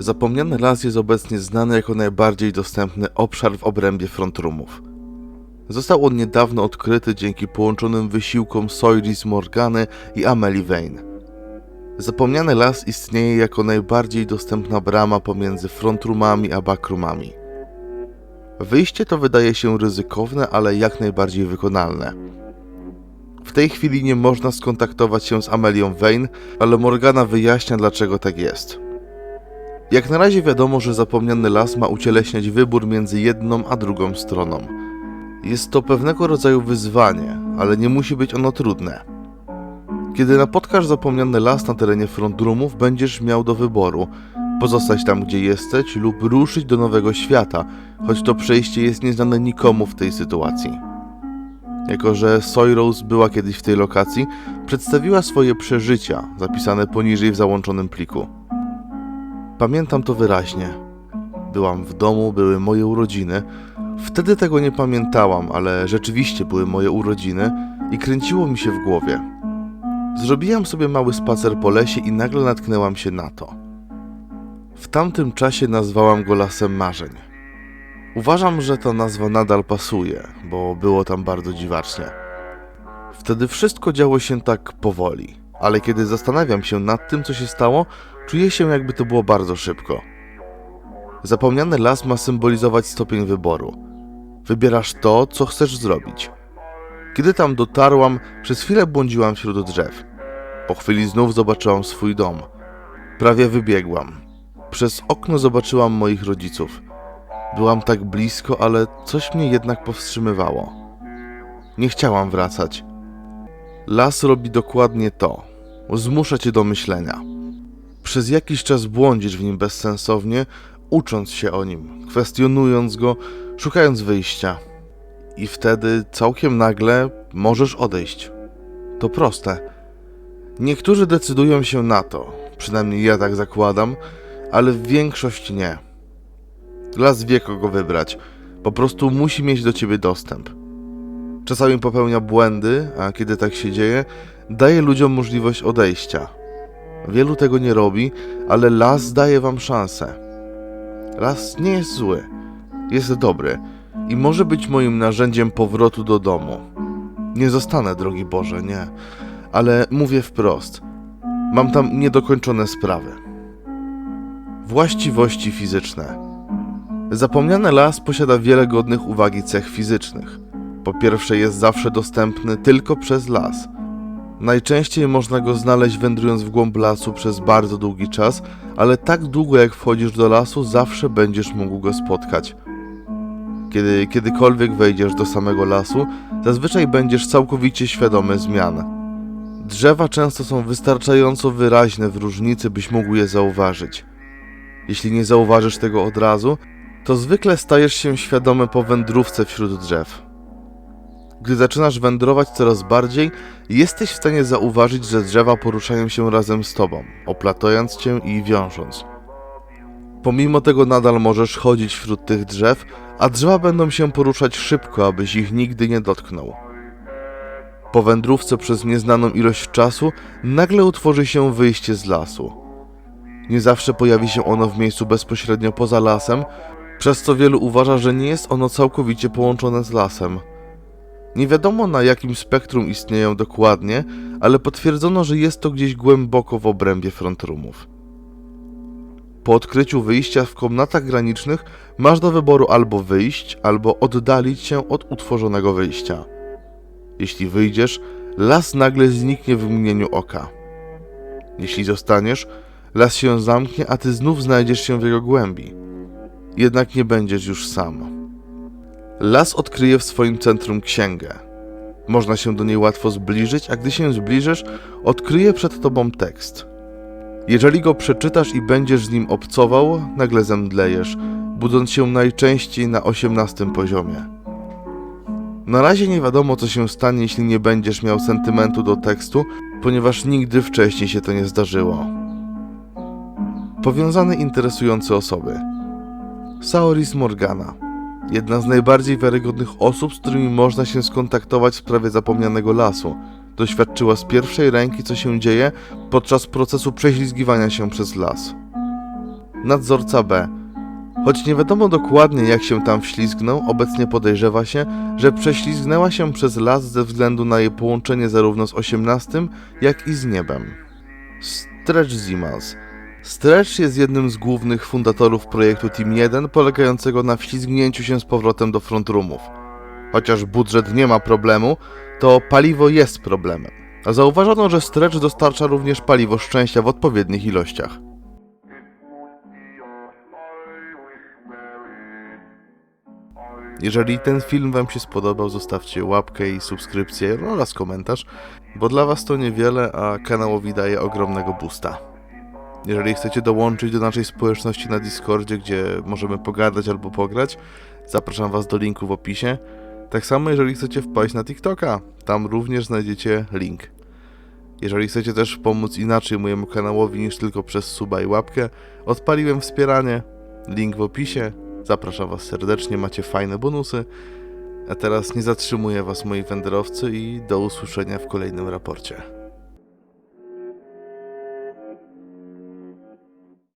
Zapomniany las jest obecnie znany jako najbardziej dostępny obszar w obrębie frontrumów. Został on niedawno odkryty dzięki połączonym wysiłkom Soiris Morgany i Amelie Vane. Zapomniany las istnieje jako najbardziej dostępna brama pomiędzy frontrumami a backrumami. Wyjście to wydaje się ryzykowne, ale jak najbardziej wykonalne. W tej chwili nie można skontaktować się z Amelią Vane, ale Morgana wyjaśnia dlaczego tak jest. Jak na razie wiadomo, że zapomniany las ma ucieleśniać wybór między jedną a drugą stroną. Jest to pewnego rodzaju wyzwanie, ale nie musi być ono trudne. Kiedy napotkasz zapomniany las na terenie frontrumów, będziesz miał do wyboru pozostać tam, gdzie jesteś, lub ruszyć do nowego świata, choć to przejście jest nieznane nikomu w tej sytuacji. Jako, że Soyrose była kiedyś w tej lokacji, przedstawiła swoje przeżycia, zapisane poniżej w załączonym pliku. Pamiętam to wyraźnie. Byłam w domu, były moje urodziny. Wtedy tego nie pamiętałam, ale rzeczywiście były moje urodziny i kręciło mi się w głowie. Zrobiłam sobie mały spacer po lesie i nagle natknęłam się na to. W tamtym czasie nazwałam go lasem marzeń. Uważam, że ta nazwa nadal pasuje, bo było tam bardzo dziwacznie. Wtedy wszystko działo się tak powoli, ale kiedy zastanawiam się nad tym, co się stało, czuję się jakby to było bardzo szybko. Zapomniany las ma symbolizować stopień wyboru. Wybierasz to, co chcesz zrobić. Kiedy tam dotarłam, przez chwilę błądziłam wśród drzew. Po chwili znów zobaczyłam swój dom. Prawie wybiegłam. Przez okno zobaczyłam moich rodziców. Byłam tak blisko, ale coś mnie jednak powstrzymywało. Nie chciałam wracać. Las robi dokładnie to. Zmusza cię do myślenia. Przez jakiś czas błądzisz w nim bezsensownie, ucząc się o nim, kwestionując go, szukając wyjścia. I wtedy całkiem nagle możesz odejść. To proste. Niektórzy decydują się na to, przynajmniej ja tak zakładam, ale większość nie. Las wie kogo wybrać, po prostu musi mieć do ciebie dostęp. Czasami popełnia błędy, a kiedy tak się dzieje, daje ludziom możliwość odejścia. Wielu tego nie robi, ale las daje wam szansę. Las nie jest zły, jest dobry i może być moim narzędziem powrotu do domu. Nie zostanę, drogi Boże, nie, ale mówię wprost. Mam tam niedokończone sprawy. Właściwości fizyczne. Zapomniany las posiada wiele godnych uwagi cech fizycznych. Po pierwsze, jest zawsze dostępny tylko przez las. Najczęściej można go znaleźć wędrując w głąb lasu przez bardzo długi czas, ale tak długo jak wchodzisz do lasu, zawsze będziesz mógł go spotkać. Kiedy kiedykolwiek wejdziesz do samego lasu, zazwyczaj będziesz całkowicie świadomy zmian. Drzewa często są wystarczająco wyraźne w różnicy, byś mógł je zauważyć. Jeśli nie zauważysz tego od razu, to zwykle stajesz się świadomy po wędrówce wśród drzew. Gdy zaczynasz wędrować coraz bardziej, jesteś w stanie zauważyć, że drzewa poruszają się razem z tobą, oplatując cię i wiążąc. Pomimo tego nadal możesz chodzić wśród tych drzew, a drzewa będą się poruszać szybko, abyś ich nigdy nie dotknął. Po wędrówce przez nieznaną ilość czasu nagle utworzy się wyjście z lasu. Nie zawsze pojawi się ono w miejscu bezpośrednio poza lasem, przez co wielu uważa, że nie jest ono całkowicie połączone z lasem. Nie wiadomo na jakim spektrum istnieją dokładnie, ale potwierdzono, że jest to gdzieś głęboko w obrębie frontrumów. Po odkryciu wyjścia w komnatach granicznych masz do wyboru albo wyjść, albo oddalić się od utworzonego wyjścia. Jeśli wyjdziesz, las nagle zniknie w mgnieniu oka. Jeśli zostaniesz, las się zamknie, a ty znów znajdziesz się w jego głębi. Jednak nie będziesz już sam. Las odkryje w swoim centrum księgę. Można się do niej łatwo zbliżyć, a gdy się zbliżysz, odkryje przed tobą tekst. Jeżeli go przeczytasz i będziesz z nim obcował, nagle zemdlejesz, budząc się najczęściej na osiemnastym poziomie. Na razie nie wiadomo, co się stanie, jeśli nie będziesz miał sentymentu do tekstu, ponieważ nigdy wcześniej się to nie zdarzyło. Powiązane interesujące osoby. Saoris Morgana. Jedna z najbardziej wiarygodnych osób, z którymi można się skontaktować w sprawie zapomnianego lasu. Doświadczyła z pierwszej ręki, co się dzieje podczas procesu prześlizgiwania się przez las. Nadzorca B. Choć nie wiadomo dokładnie jak się tam wślizgnął, obecnie podejrzewa się, że prześlizgnęła się przez las ze względu na jej połączenie zarówno z 18, jak i z niebem. Stretch Zimals. Stretch jest jednym z głównych fundatorów projektu Team 1, polegającego na wślizgnięciu się z powrotem do frontroomów. Chociaż budżet nie ma problemu, to paliwo jest problemem. A zauważono, że Stretch dostarcza również paliwo szczęścia w odpowiednich ilościach. Jeżeli ten film Wam się spodobał, zostawcie łapkę i subskrypcję oraz komentarz, bo dla Was to niewiele, a kanałowi daje ogromnego boosta. Jeżeli chcecie dołączyć do naszej społeczności na Discordzie, gdzie możemy pogadać albo pograć, zapraszam Was do linku w opisie. Tak samo jeżeli chcecie wpaść na TikToka, tam również znajdziecie link. Jeżeli chcecie też pomóc inaczej mojemu kanałowi niż tylko przez suba i łapkę, odpaliłem wspieranie, link w opisie. Zapraszam Was serdecznie, macie fajne bonusy. A teraz nie zatrzymuję Was moi wędrowcy i do usłyszenia w kolejnym raporcie.